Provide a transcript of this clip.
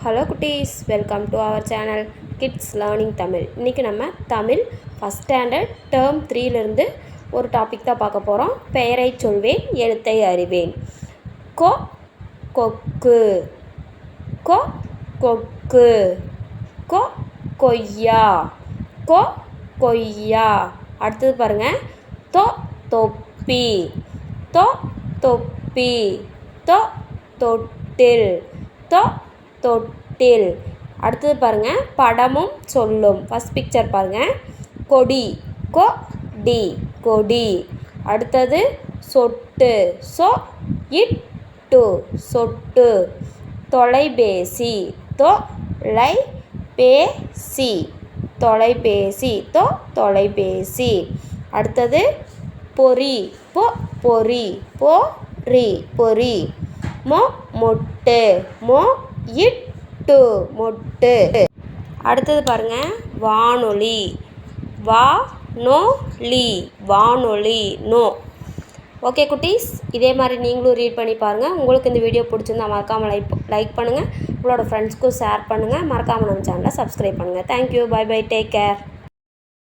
Hello குட்டீஸ் welcome to our channel kids learning Tamil இன்றைக்கி நம்ம தமிழ் ஃபஸ்ட் ஸ்டாண்டர்ட் டேர்ம் த்ரீலேருந்து ஒரு டாபிக் தான் பார்க்க போகிறோம் பெயரை சொல்வேன் எழுத்தை அறிவேன். கொ கொக்கு. கொ கொக்கு. கொ கொய்யா. கொ கொய்யா. அடுத்தது பாருங்கள் தொ தொப்பி. தொ தொப்பி. தொ தொட்டில். தொ தொட்டில். அடுத்தது பாருங்கள் படமும் சொல்லும். ஃபஸ்ட் பிக்சர் பாருங்கள் கொடி. கொ டி கொடி. அடுத்தது சொட்டு. சொ இட்டு. சொட்டு. தொலைபேசி. தொ லை பேசி தொலைபேசி. தொ தொலைபேசி. அடுத்தது பொறி. பொ பொறி. பொ ரி பொறி. மொ மொட்டு. மொ இட்டு மொட்டு. அடுத்தது பாருங்க. வானொலி. வா நோ லி வானொலி. நோ. ஓகே குட்டீஸ் இதே மாதிரி நீங்களும் ரீட் பண்ணி பாருங்கள் உங்களுக்கு இந்த வீடியோ பிடிச்சிருந்தா மறக்காமல் லைக் லைக் பண்ணுங்கள் உங்களோட ஃப்ரெண்ட்ஸ்க்கும் ஷேர் பண்ணுங்கள் மறக்காமல் நம்ம சேனலை சப்ஸ்கிரைப் பண்ணுங்கள் thank you bye bye take care